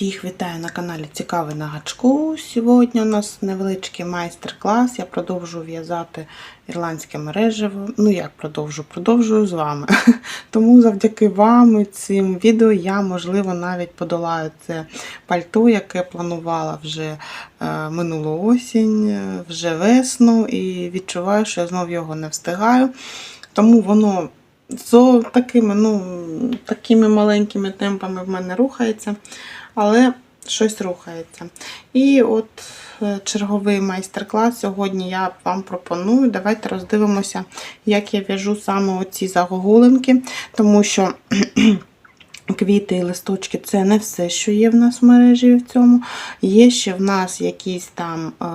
Всіх вітаю на каналі Цікавий на гачку. Сьогодні у нас невеличкий майстер-клас. Я продовжую в'язати ірландське мережево. Ну, як продовжу? Продовжую з вами. Тому завдяки вам і цим відео я, можливо, навіть подолаю це пальто, яке планувала вже е, минулу осінь, е, вже весну, і відчуваю, що я знов його не встигаю. Тому воно з такими, ну, такими маленькими темпами в мене рухається, але щось рухається. І от е, черговий майстер-клас сьогодні я вам пропоную. Давайте роздивимося, як я в'яжу саме оці загогулинки, тому що. Квіти і листочки це не все, що є в нас в мережі в цьому. Є ще в нас якісь там е,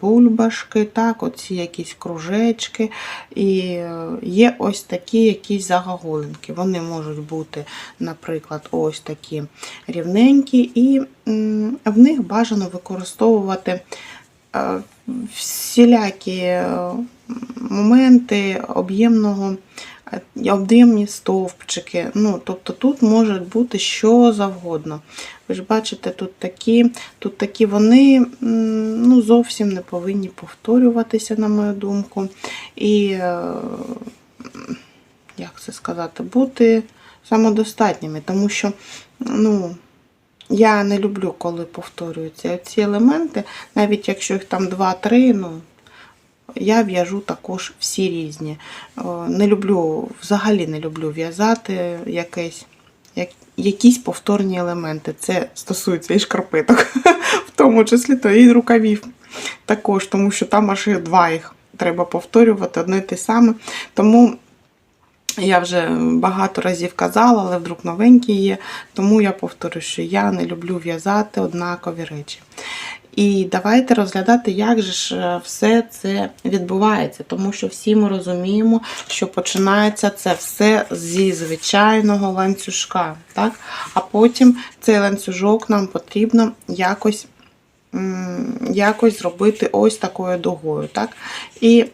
бульбашки, так, оці якісь кружечки. І е, є ось такі якісь загогулинки. Вони можуть бути, наприклад, ось такі рівненькі, і в них бажано використовувати е, всілякі моменти об'ємного об'ємні стовпчики. Ну, Тобто тут може бути що завгодно. Ви ж бачите, тут такі тут такі вони ну, зовсім не повинні повторюватися, на мою думку. І, е, як це сказати, бути самодостатніми, тому що, ну, я не люблю, коли повторюються ці елементи, навіть якщо їх там 2-3, ну, я в'яжу також всі різні. Не люблю, взагалі не люблю в'язати якесь, як, якісь повторні елементи. Це стосується і шкарпеток, в тому числі то і рукавів також, тому що там аж два їх треба повторювати, одне те саме. Тому я вже багато разів казала, але вдруг новенькі є. Тому я повторю, що я не люблю в'язати однакові речі. І давайте розглядати, як же ж е, все це відбувається, тому що всі ми розуміємо, що починається це все зі звичайного ланцюжка. Так? А потім цей ланцюжок нам потрібно якось якось зробити ось такою дугою. Так? І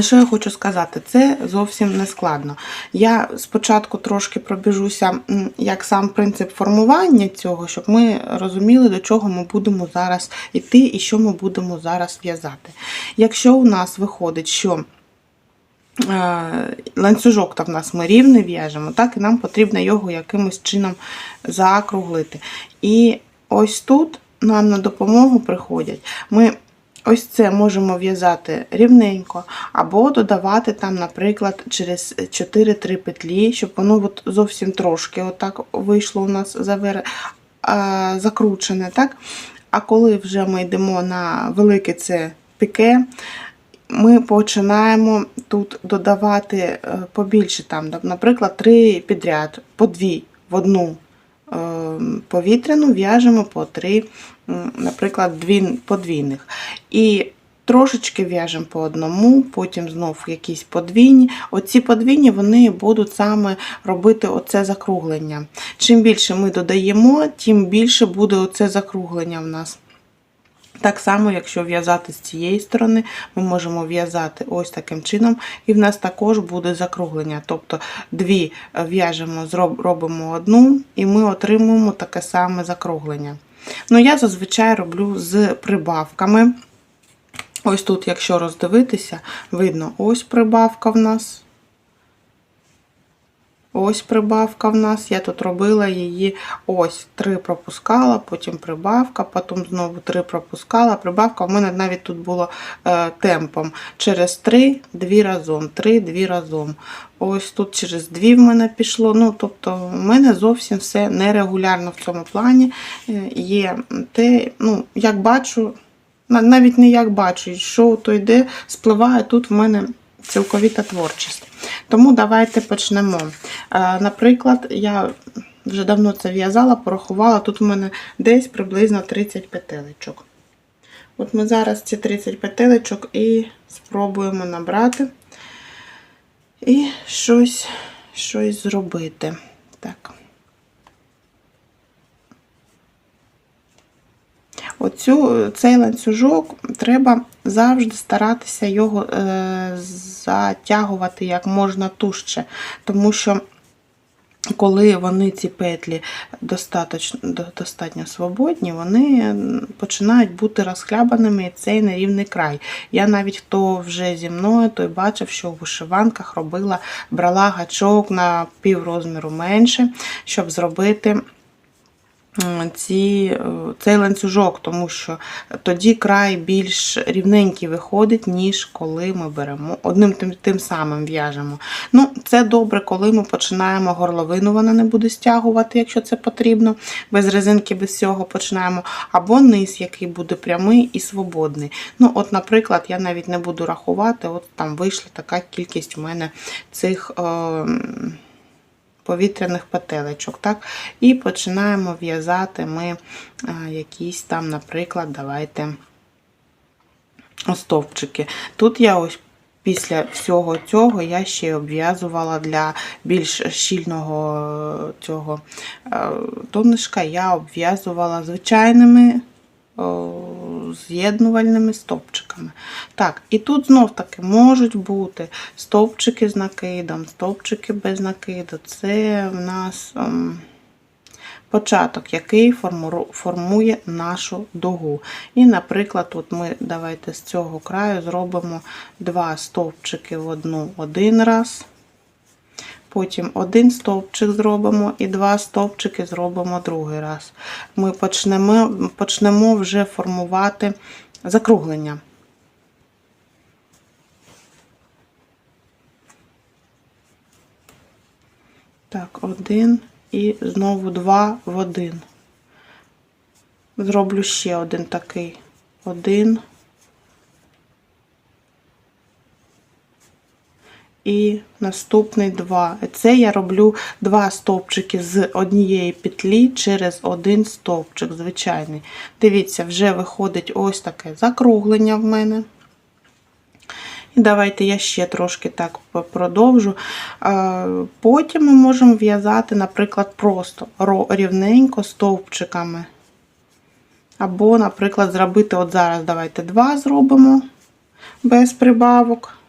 що я хочу сказати, це зовсім не складно. Я спочатку трошки пробіжуся, як сам принцип формування цього, щоб ми розуміли, до чого ми будемо зараз йти і що ми будемо зараз в'язати. Якщо у нас виходить, що е, ланцюжок в нас ми рівний в'яжемо, так, і нам потрібно його якимось чином закруглити. І ось тут нам на допомогу приходять. ми Ось це можемо в'язати рівненько, або додавати там, наприклад, через 4-3 петлі, щоб воно от зовсім трошки отак вийшло у нас завер... закручене. так? А коли вже ми йдемо на велике це піке, ми починаємо тут додавати е, побільше, там, наприклад, 3 підряд, по 2 в одну е, повітряну в'яжемо по 3 наприклад, подвійних. І трошечки в'яжемо по одному, потім знов якісь подвійні. Оці подвійні вони будуть саме робити оце закруглення. Чим більше ми додаємо, тим більше буде оце закруглення в нас. Так само, якщо в'язати з цієї сторони, ми можемо в'язати ось таким чином, і в нас також буде закруглення. Тобто дві в'яжемо, робимо одну, і ми отримуємо таке саме закруглення. Ну, я зазвичай роблю з прибавками. Ось тут, якщо роздивитися, видно, ось прибавка в нас. Ось прибавка в нас. Я тут робила її ось три пропускала, потім прибавка, потім знову три пропускала. Прибавка в мене навіть тут було е, темпом. Через три, дві разом, три, дві разом. Ось тут через дві в мене пішло. Ну, Тобто, в мене зовсім все нерегулярно в цьому плані. Е, є те, ну, як бачу, навіть не як бачу, що то йде, спливає тут в мене цілковіта творчість. Тому давайте почнемо. Е, наприклад, я вже давно це в'язала, порахувала, тут у мене десь приблизно 30 петелечок. От ми зараз ці 30 петелечок і спробуємо набрати і щось, щось зробити. Так. Оцю, Цей ланцюжок треба завжди старатися його е, затягувати як можна тужче, тому що коли вони ці петлі достатньо, достатньо свободні, вони починають бути розхлябаними цей нерівний край. Я навіть хто вже зі мною, той бачив, що в вишиванках робила, брала гачок на пів розміру менше, щоб зробити ці, е, цей ланцюжок, тому що тоді край більш рівненький виходить, ніж коли ми беремо одним тим, тим самим в'яжемо. Ну, це добре, коли ми починаємо горловину, вона не буде стягувати, якщо це потрібно. Без резинки, без всього починаємо. Або низ, який буде прямий і свободний. Ну, от, наприклад, я навіть не буду рахувати, от там вийшла така кількість у мене цих. Е, повітряних петелечок. Так? І починаємо в'язати ми а, якісь там, наприклад, давайте стовпчики. Тут я ось після всього цього я ще обв'язувала для більш щільного е, цього е, донышка, я обв'язувала звичайними з'єднувальними стовпчиками. Так, і тут знов таки можуть бути стовпчики з накидом, стовпчики без накиду. Це в нас ем, початок, який формує нашу дугу. І, наприклад, от ми давайте з цього краю зробимо два стовпчики в одну один раз. Потім один стовпчик зробимо і два стовпчики зробимо другий раз. Ми почнемо, почнемо вже формувати закруглення. Так, один і знову два в один. Зроблю ще один такий. Один. І наступний два. Це я роблю два стовпчики з однієї петлі через один стовпчик, звичайний. Дивіться, вже виходить ось таке закруглення в мене. І давайте я ще трошки так продовжу. Потім ми можемо в'язати, наприклад, просто рівненько стовпчиками. Або, наприклад, зробити от зараз давайте два зробимо без прибавок.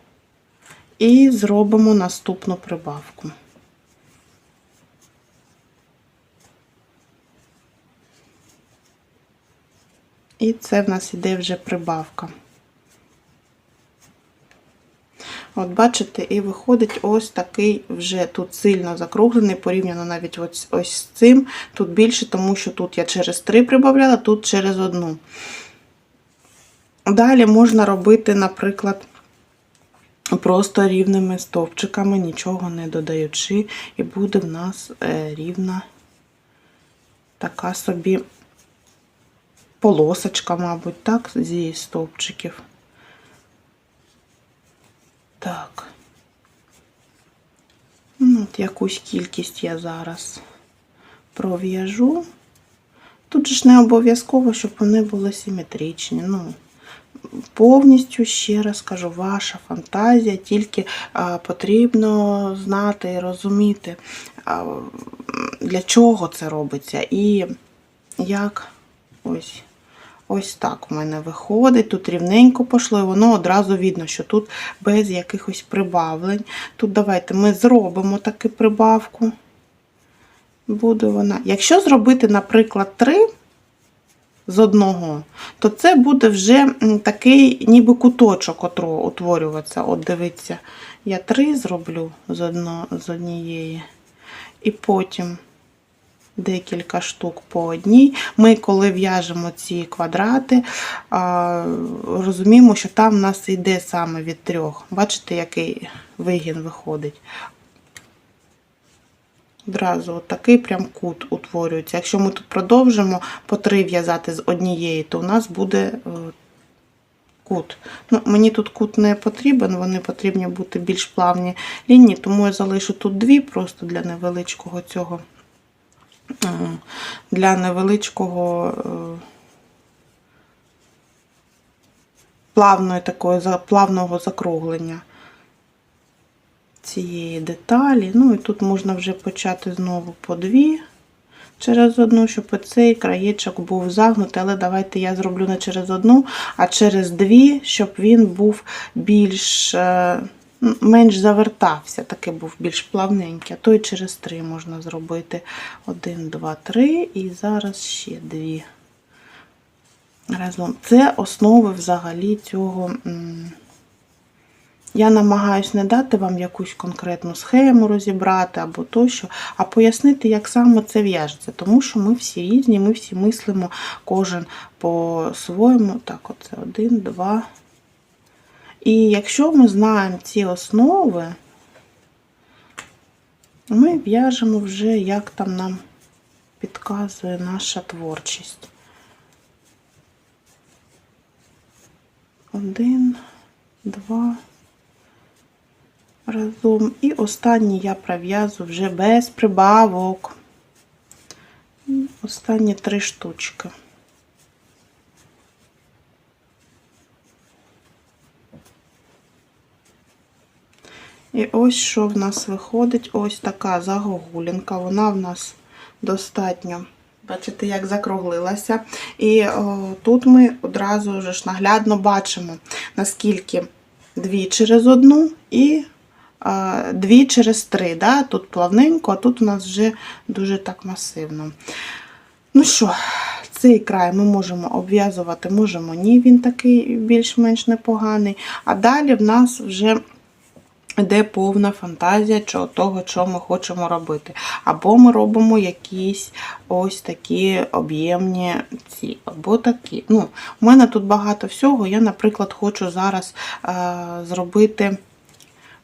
І зробимо наступну прибавку. І це в нас іде вже прибавка. От бачите, і виходить ось такий вже тут сильно закруглений, порівняно навіть ось, ось з цим. Тут більше, тому що тут я через 3 прибавляла, тут через одну. Далі можна робити, наприклад, просто рівними стовпчиками, нічого не додаючи, і буде в нас е, рівна така собі полосочка, мабуть, так, зі стовпчиків. Так. Ну, от якусь кількість я зараз пров'яжу. Тут же ж не обов'язково, щоб вони були симетричні. Ну, повністю, ще раз кажу, ваша фантазія, тільки потрібно знати і розуміти, для чого це робиться і як ось. Ось так у мене виходить. Тут рівненько пішло, і воно одразу видно, що тут без якихось прибавлень. Тут давайте ми зробимо таку прибавку. Буде вона. Якщо зробити, наприклад, 3 з одного, то це буде вже такий ніби куточок отро- утворюватися. От дивіться, я 3 зроблю з, одно, з однієї. І потім декілька штук по одній. Ми, коли в'яжемо ці квадрати, розуміємо, що там в нас йде саме від трьох. Бачите, який вигін виходить. Одразу от такий прям кут утворюється. Якщо ми тут продовжимо по три в'язати з однієї, то у нас буде е, кут. Ну, Мені тут кут не потрібен, вони потрібні бути більш плавні лінії, тому я залишу тут дві просто для невеличкого цього е, для невеличкого е, плавної такої плавного закруглення цієї деталі. Ну і тут можна вже почати знову по дві через одну, щоб цей краєчок був загнутий, але давайте я зроблю не через одну, а через дві, щоб він був більш, е, менш завертався, такий був більш плавненький, а то й через три можна зробити. Один, два, три, і зараз ще дві. Разом. Це основи взагалі цього. Я намагаюсь не дати вам якусь конкретну схему розібрати або тощо, а пояснити, як саме це в'яжеться. Тому що ми всі різні, ми всі мислимо кожен по-своєму. Так, оце один, два. І якщо ми знаємо ці основи, ми в'яжемо вже, як там нам підказує наша творчість. Один, два. Разом. І останній я пров'язую вже без прибавок. Останні три штучки. І ось що в нас виходить. Ось така загогулінка. Вона в нас достатньо. Бачите, як закруглилася. І о, тут ми одразу ж наглядно бачимо, наскільки дві через одну і дві через три. Да? Тут плавненько, а тут у нас вже дуже так масивно. Ну що, цей край ми можемо обв'язувати, можемо ні, він такий більш-менш непоганий. А далі в нас вже йде повна фантазія того, що ми хочемо робити. Або ми робимо якісь ось такі об'ємні ці, або такі. Ну, У мене тут багато всього. Я, наприклад, хочу зараз е, зробити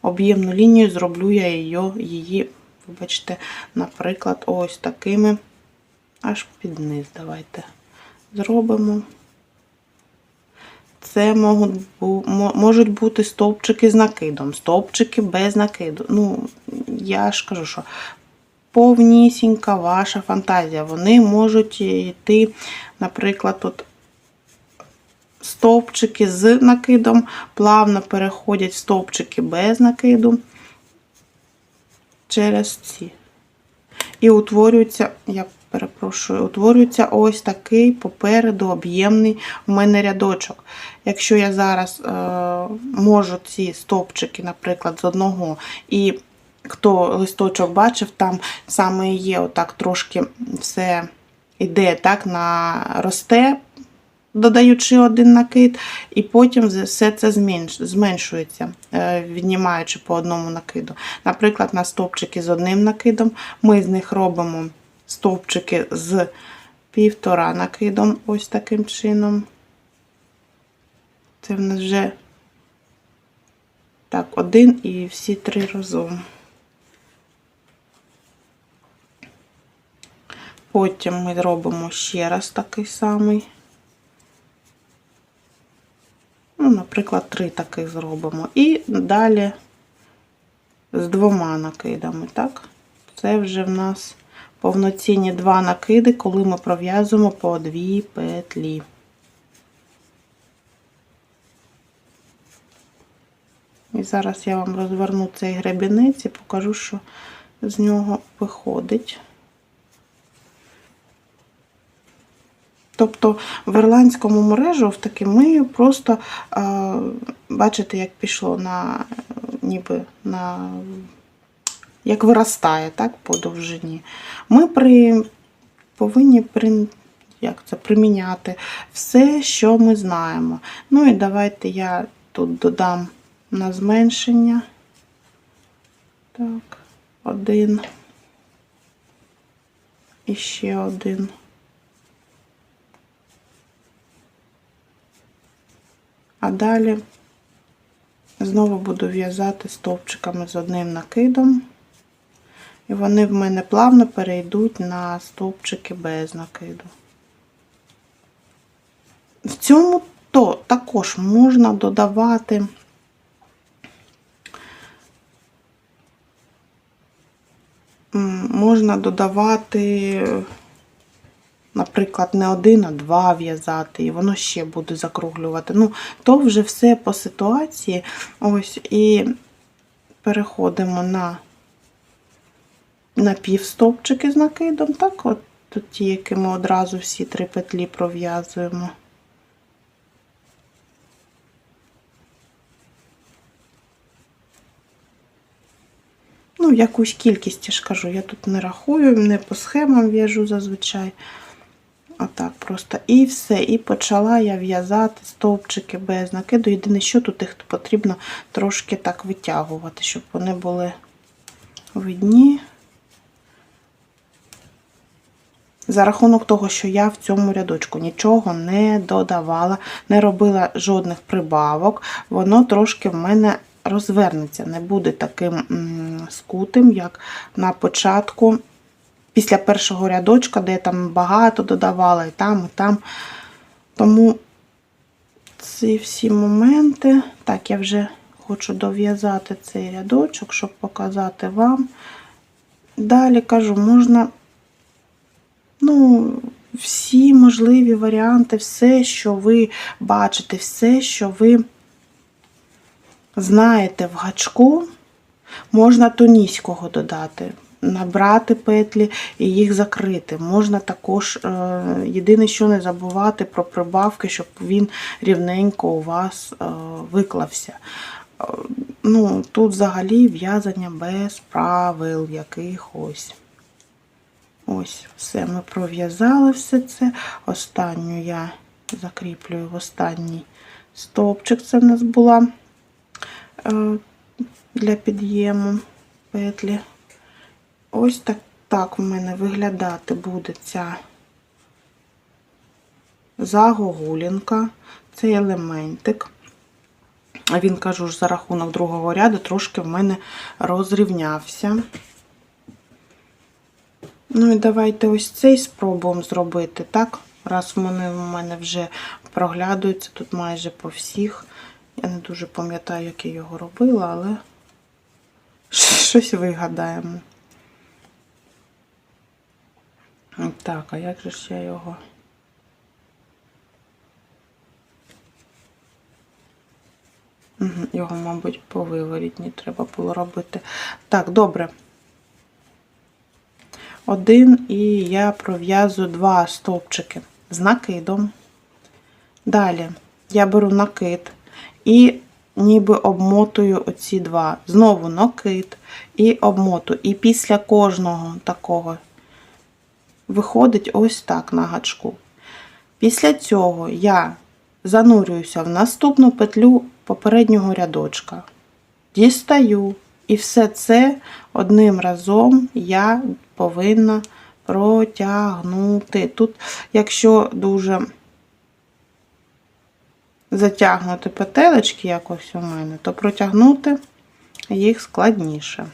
об'ємну лінію, зроблю я її, вибачте, наприклад, ось такими аж під низ. Давайте зробимо. Це можуть, бути стовпчики з накидом, стовпчики без накиду. Ну, я ж кажу, що повнісінька ваша фантазія. Вони можуть йти, наприклад, тут стовпчики з накидом, плавно переходять в стовпчики без накиду через ці. І утворюється, я перепрошую, утворюється ось такий попереду об'ємний у мене рядочок. Якщо я зараз е, можу ці стовпчики, наприклад, з одного, і хто листочок бачив, там саме є отак трошки все іде так на росте, додаючи один накид, і потім все це зменшується, е, віднімаючи по одному накиду. Наприклад, на стовпчики з одним накидом ми з них робимо стовпчики з півтора накидом, ось таким чином. Це в нас вже так, один і всі три разом. Потім ми робимо ще раз такий самий. Ну, наприклад, три таких зробимо. І далі з двома накидами, так? Це вже в нас повноцінні два накиди, коли ми пров'язуємо по дві петлі. І зараз я вам розверну цей гребінець і покажу, що з нього виходить. Тобто в ірландському мережу таки ми просто е, бачите, як пішло на ніби на як виростає так, по довжині. Ми при, повинні при, як це, приміняти все, що ми знаємо. Ну і давайте я тут додам на зменшення. Так, один. І ще один. А далі знову буду в'язати стовпчиками з одним накидом. І вони в мене плавно перейдуть на стовпчики без накиду. В цьому то також можна додавати можна додавати, наприклад, не один, а два в'язати, і воно ще буде закруглювати. Ну, то вже все по ситуації. Ось, і переходимо на на півстовпчики з накидом, так, от тут ті, які ми одразу всі три петлі пров'язуємо. Ну, якусь кількість, я ж кажу, я тут не рахую, не по схемам в'яжу зазвичай. Отак просто. І все. І почала я в'язати стовпчики без накиду. Єдине, що тут їх потрібно трошки так витягувати, щоб вони були видні. За рахунок того, що я в цьому рядочку нічого не додавала, не робила жодних прибавок, воно трошки в мене розвернеться, не буде таким скутим, як на початку, після першого рядочка, де я там багато додавала, і там, і там. Тому ці всі моменти, так, я вже хочу дов'язати цей рядочок, щоб показати вам. Далі кажу, можна ну, всі можливі варіанти, все, що ви бачите, все, що ви знаєте в гачку, можна тонійського додати, набрати петлі і їх закрити. Можна також, е, єдине, що не забувати про прибавки, щоб він рівненько у вас е, виклався. Е, Ну, тут взагалі в'язання без правил якихось. Ось, все, ми пров'язали все це. Останню я закріплюю в останній стовпчик. Це в нас була для під'єму петлі. Ось так, так в мене виглядати буде ця загогулінка, цей елементик. Він, кажу ж, за рахунок другого ряду трошки в мене розрівнявся. Ну і давайте ось цей спробуємо зробити, так? Раз вони в мене вже проглядуються тут майже по всіх. Я не дуже пам'ятаю, як я його робила, але щось вигадаємо. Так, а як же я його? Його, мабуть, по виворітні треба було робити. Так, добре. Один і я пров'язую два стовпчики з накидом. Далі я беру накид і ніби обмотую оці два. Знову накид і обмотую. І після кожного такого виходить ось так на гачку. Після цього я занурююся в наступну петлю попереднього рядочка, дістаю, і все це одним разом я повинна протягнути. Тут, якщо дуже затягнути петелечки якось у мене, то протягнути їх складніше.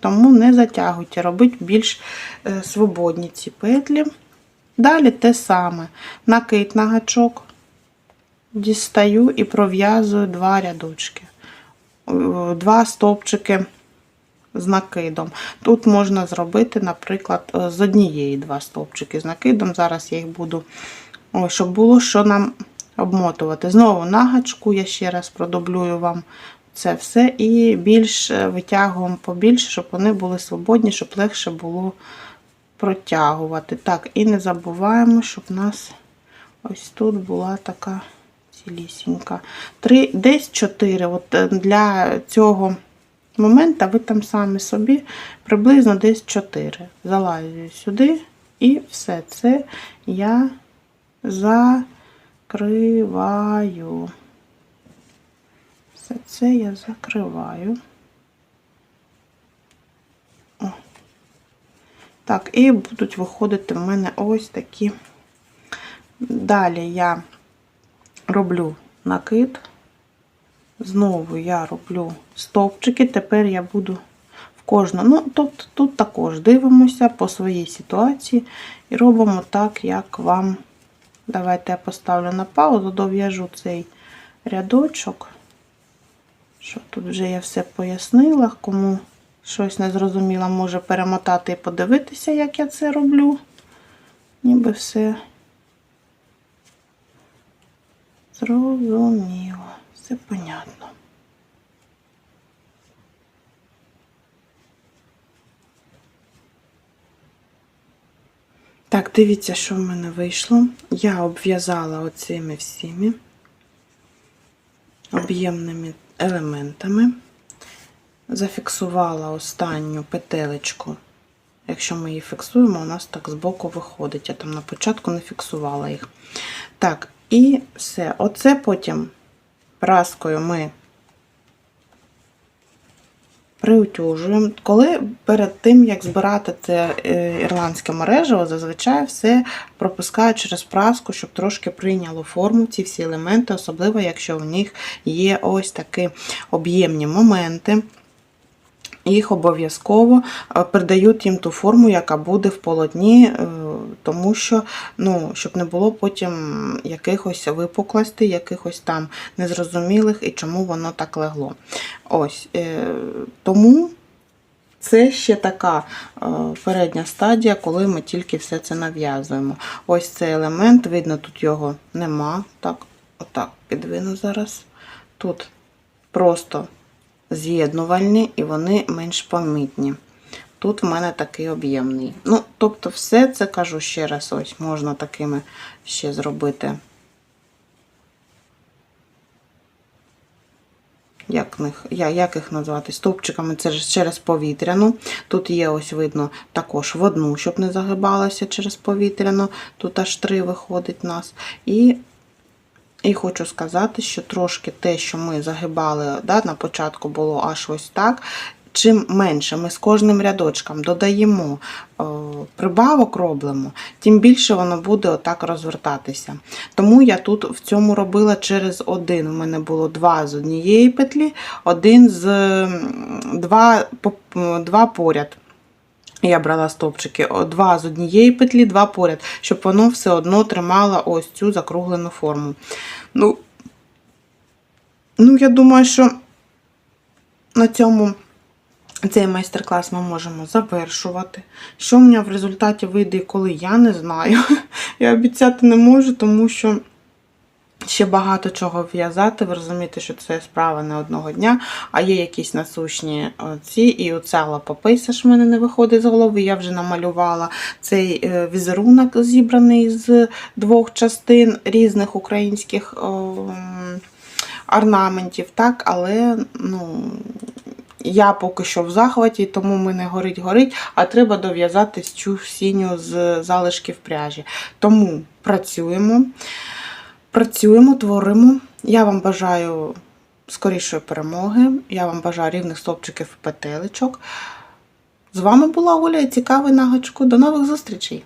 Тому не затягуйте, робіть більш е, свободні ці петлі. Далі те саме. Накид на гачок, дістаю і пров'язую два рядочки, Е, два стовпчики з накидом. Тут можна зробити, наприклад, е, з однієї два стовпчики з накидом. Зараз я їх буду, щоб було що нам обмотувати. Знову на гачку, я ще раз продублюю вам це все і більш е, витягуємо побільше, щоб вони були свободні, щоб легше було протягувати. Так, і не забуваємо, щоб у нас ось тут була така цілісінька. Три, десь 4. От е, для цього моменту ви там самі собі приблизно десь 4. Залазю сюди і все це я закриваю. Все це я закриваю. О. Так, і будуть виходити в мене ось такі. Далі я роблю накид, знову я роблю стовпчики, тепер я буду в кожну. Ну, тобто тут також дивимося по своїй ситуації і робимо так, як вам. Давайте я поставлю на паузу, дов'яжу цей рядочок. Що тут вже я все пояснила, кому щось не зрозуміло, може перемотати і подивитися, як я це роблю. Ніби все зрозуміло, все понятно. Так, дивіться, що в мене вийшло. Я обв'язала оцими всіми об'ємними елементами. зафіксувала останню петелечку. Якщо ми її фіксуємо, у нас так збоку виходить. Я там на початку не фіксувала їх. Так, і все. Оце потім праскою ми приутюжуємо. Коли перед тим, як збирати це е, ірландське мережево, зазвичай все пропускаю через праску, щоб трошки прийняло форму ці всі елементи, особливо якщо в них є ось такі об'ємні моменти. Їх обов'язково е, придають їм ту форму, яка буде в полотні, е, тому що, ну, щоб не було потім якихось випуклостей, якихось там незрозумілих і чому воно так легло. Ось, е, тому це ще така е, передня стадія, коли ми тільки все це нав'язуємо. Ось цей елемент, видно, тут його нема. Так, отак підвину зараз. Тут просто з'єднувальні і вони менш помітні. Тут в мене такий об'ємний. Ну, тобто, все це кажу ще раз, ось можна такими ще зробити. Як, я, як їх назвати? Стовпчиками це через повітряну. Тут є, ось видно, також в одну, щоб не загибалася через повітряну. Тут аж три виходить нас. І і хочу сказати, що трошки те, що ми загибали, да, на початку було аж ось так. Чим менше ми з кожним рядочком додаємо прибавок робимо, тим більше воно буде отак розвертатися. Тому я тут в цьому робила через один. У мене було два з однієї петлі, один з два, два поряд. Я брала стовпчики о, два з однієї петлі, два поряд, щоб воно все одно тримало ось цю закруглену форму. Ну, ну я думаю, що на цьому цей майстер-клас ми можемо завершувати. Що в мене в результаті вийде і коли, я не знаю. Я обіцяти не можу, тому що ще багато чого в'язати. Ви розумієте, що це справа не одного дня, а є якісь насущні ці, і оця лапописа ж в мене не виходить з голови. Я вже намалювала цей е, візерунок, зібраний з двох частин різних українських орнаментів, так, але ну. Я поки що в захваті, тому мене горить-горить, а треба дов'язати цю сіню з залишків пряжі. Тому працюємо, працюємо, творимо. Я вам бажаю скорішої перемоги. Я вам бажаю рівних стовпчиків і петелечок. З вами була Оля і цікавий нагачку. До нових зустрічей!